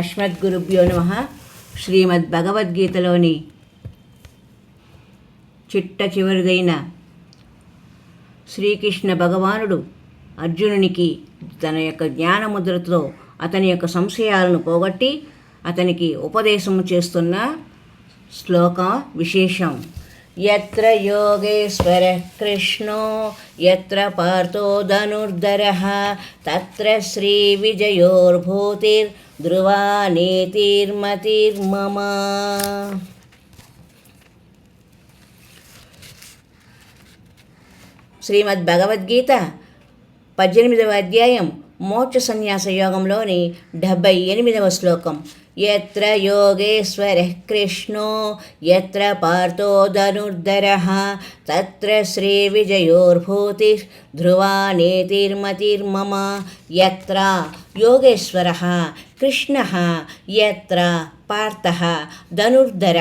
అస్మద్గురుభ్యో నమ. శ్రీమద్ భగవద్గీతలోని చిట్ట చివరిదైన శ్రీకృష్ణ భగవానుడు అర్జునునికి తన యొక్క జ్ఞానముద్రతో అతని యొక్క సంశయాలను పోగొట్టి అతనికి ఉపదేశము చేస్తున్న శ్లోక విశేషం. ఎత్ర యోగేశ్వర కృష్ణో ఎత్ర పార్థో ధనుర్ధర తత్ర శ్రీ విజయోర్భూతిర్ ధ్రువా నీతిర్మతిర్మమ శ్రీమద్ భగవద్గీత పద్దెనిమిదవ అధ్యాయం మోక్ష సన్యాస యోగంలోని డెబ్భై ఎనిమిదవ శ్లోకం. ఎత్ర యోగేశ్వర కృష్ణో ఎత్ర పార్థో ధనుర్ధర తత్ర శ్రీ విజయోర్భూతి ధ్రువా నేతిర్మతిర్మమ ఎత్ర యోగేశ్వర కృష్ణ ఎత్ర పార్థ ధనుర్ధర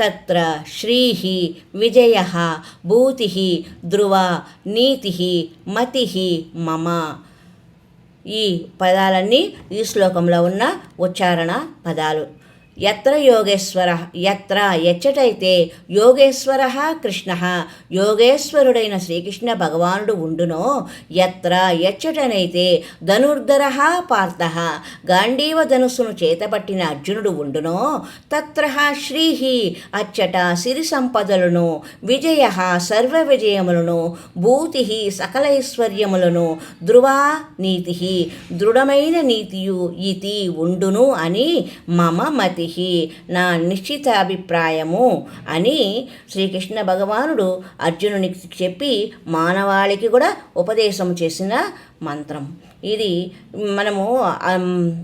తత్ర శ్రీ విజయ భూతి ధ్రువ నీతి మతి మమ ఈ పదాలన్నీ ఈ శ్లోకంలో ఉన్న ఉచ్చారణ పదాలు. ఎత్ర యోగేశ్వర ఎత్ర ఎచ్చటైతే యోగేశ్వర కృష్ణ. యోగేశ్వరుడైన శ్రీకృష్ణ భగవానుడు ఉండునో ఎత్ర ఎచ్చటనైతే ధనుర్ధర పార్థ. గాంధీవ ధనుస్సును చేతపట్టిన అర్జునుడు ఉండునో తత్ర శ్రీ అచ్చట సిరి సంపదలను విజయ సర్వ విజయములను భూతి సకలైశ్వర్యములను ధ్రువా నీతి దృఢమైన నీతియు ఇతి ఉండును అని మమ మతి. నా నిశ్చిత అభిప్రాయము అని శ్రీకృష్ణ భగవానుడు అర్జునునికి చెప్పి మానవాళికి కూడా ఉపదేశం చేసిన మంత్రం. ఇది మనము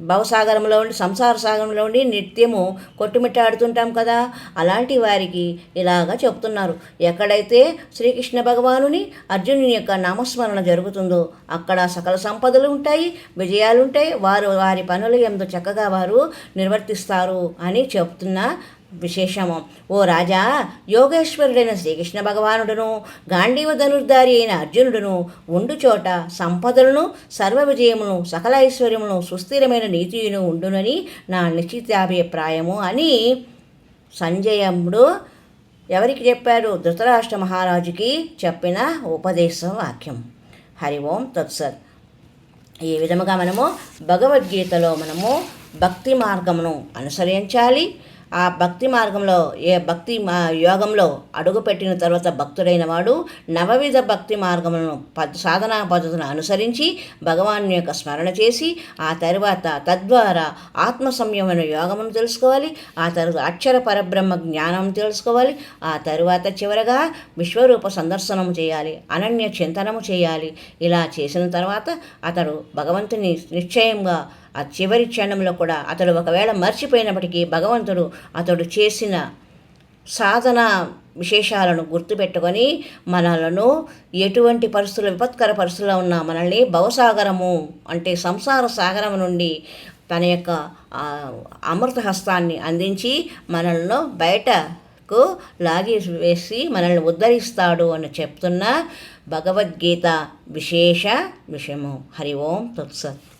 భవసాగరంలో ఉండి సంసార సాగరంలో ఉండి నిత్యము కొట్టుమిట్టాడుతుంటాం కదా? అలాంటి వారికి ఇలాగా చెప్తున్నారు. ఎక్కడైతే శ్రీకృష్ణ భగవానుని అర్జునుని యొక్క నామస్మరణ జరుగుతుందో అక్కడ సకల సంపదలు ఉంటాయి విజయాలు ఉంటాయి వారు వారి పనులు ఎంతో చక్కగా వారు నిర్వర్తిస్తారు అని చెప్తున్న విశేషము. ఓ రాజా యోగేశ్వరుడైన శ్రీకృష్ణ భగవానుడును గాంధీవ ధనుర్ధారి అయిన అర్జునుడును ఉండు చోట సంపదలను సర్వ విజయమును సకల ఐశ్వర్యమును సుస్థిరమైన నీతియును ఉండునని నా నిశ్చితాభిప్రాయము అని సంజయముడు ఎవరికి చెప్పారు ధృతరాష్ట్ర మహారాజుకి చెప్పిన ఉపదేశ వాక్యం. హరి ఓం తత్సత్ ఈ విధముగా మనము భగవద్గీతలో మనము భక్తి మార్గమును అనుసరించాలి. ఆ భక్తి మార్గంలో ఏ భక్తి యోగంలో అడుగుపెట్టిన తర్వాత భక్తుడైన వాడు నవవిధ భక్తి మార్గములను పద్ సాధనా పద్ధతులను అనుసరించి భగవాన్ యొక్క స్మరణ చేసి ఆ తర్వాత తద్వారా ఆత్మ సంయమన యోగమును తెలుసుకోవాలి ఆ తర్వాత అక్షర పరబ్రహ్మ జ్ఞానం తెలుసుకోవాలి ఆ తరువాత చివరగా విశ్వరూప సందర్శనం చేయాలి అనన్య చింతనము చేయాలి. ఇలా చేసిన తర్వాత అతడు భగవంతుని నిశ్చయంగా ఆ చివరి క్షణంలో కూడా అతడు ఒకవేళ మర్చిపోయినప్పటికీ భగవంతుడు అతడు చేసిన సాధన విశేషాలను గుర్తుపెట్టుకొని మనలను ఎటువంటి పరిస్థితులు విపత్కర పరిస్థితుల్లో ఉన్న మనల్ని భవసాగరము అంటే సంసార సాగరం నుండి తన యొక్క అమృత హస్తాన్ని అందించి మనల్ని బయటకు లాగి వేసి మనల్ని ఉద్ధరిస్తాడు అని చెప్తున్న భగవద్గీత విశేష విషయము. హరి ఓం తత్సత్.